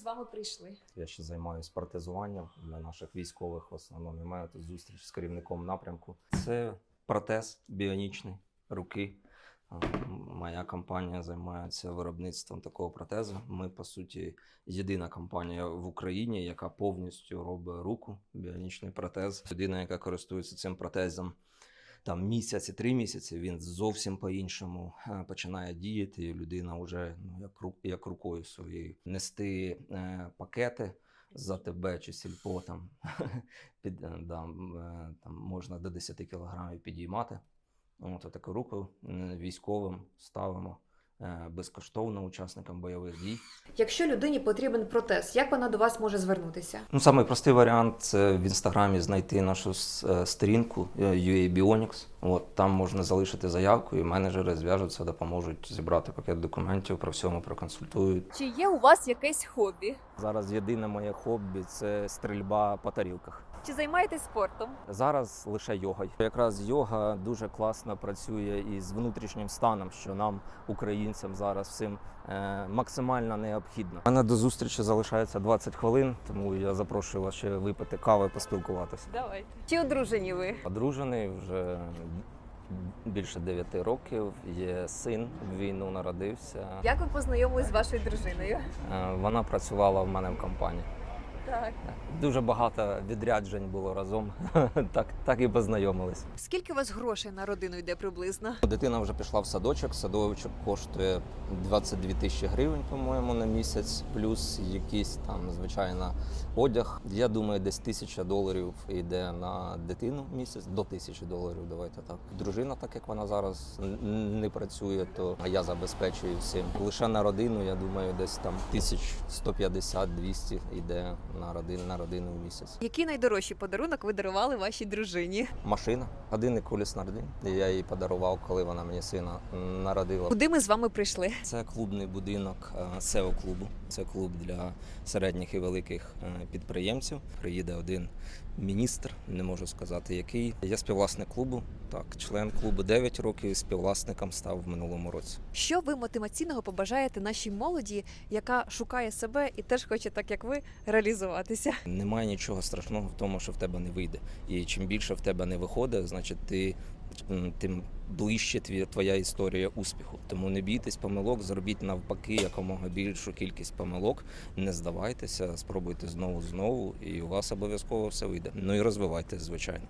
з вами прийшли? Я ще займаюся протезуванням для наших військових. В основному і маю зустріч з керівником напрямку. Це протез біонічний руки. Моя компанія займається виробництвом такого протезу. Ми, по суті, єдина компанія в Україні, яка повністю робить руку, біонічний протез. Людина, яка користується цим протезом там місяці, три місяці, він зовсім по-іншому е, починає діяти. І людина вже ну, як, як рукою своєю нести е, пакети за тебе чи сільпо там, під, е, да, е, там можна до 10 кілограмів підіймати. От таку руку військовим ставимо безкоштовно учасникам бойових дій. Якщо людині потрібен протез, як вона до вас може звернутися? Ну, самий простий варіант це в інстаграмі знайти нашу е, сторінку е, UA Bionics. От там можна залишити заявку, і менеджери зв'яжуться, допоможуть зібрати пакет документів, про всьому проконсультують. Чи є у вас якесь хобі? Зараз єдине моє хобі це стрільба по тарілках. Чи займаєтесь спортом? Зараз лише йогою. Якраз йога дуже класно працює із внутрішнім станом, що нам, українцям, зараз всім е, максимально необхідно. У мене до зустрічі залишається 20 хвилин, тому я запрошую вас ще випити кави, поспілкуватися. Давайте. Чи одружені ви? Одружений вже більше 9 років. Є син в війну народився. Як ви познайомились з вашою дружиною? Е, Вона працювала в мене в компанії. Так. Дуже багато відряджень було разом. так, так і познайомились. Скільки у вас грошей на родину йде приблизно? Дитина вже пішла в садочок. Садочок коштує 22 тисячі гривень, по-моєму, на місяць, плюс якийсь там, звичайно, одяг. Я думаю, десь тисяча доларів йде на дитину місяць, до тисячі доларів. Давайте так. Дружина, так як вона зараз не працює, то я забезпечую всім. Лише на родину, я думаю, десь там 1150-200 йде на родину на родину в місяць. Який найдорожчий подарунок ви дарували вашій дружині? Машина, годинник коліс народин. Я її подарував, коли вона мені сина народила. Куди ми з вами прийшли? Це клубний будинок сео клубу. Це клуб для середніх і великих е, підприємців. Приїде один міністр, не можу сказати який. Я співвласник клубу. Так, член клубу 9 років. Співвласником став в минулому році. Що ви мотиваційного побажаєте нашій молоді, яка шукає себе і теж хоче, так як ви, реалізуватися? Немає нічого страшного в тому, що в тебе не вийде. І чим більше в тебе не виходить, значить ти. Тим ближче твоя історія успіху. Тому не бійтесь помилок, зробіть навпаки якомога більшу кількість помилок. Не здавайтеся, спробуйте знову знову, і у вас обов'язково все вийде. Ну і розвивайтесь, звичайно.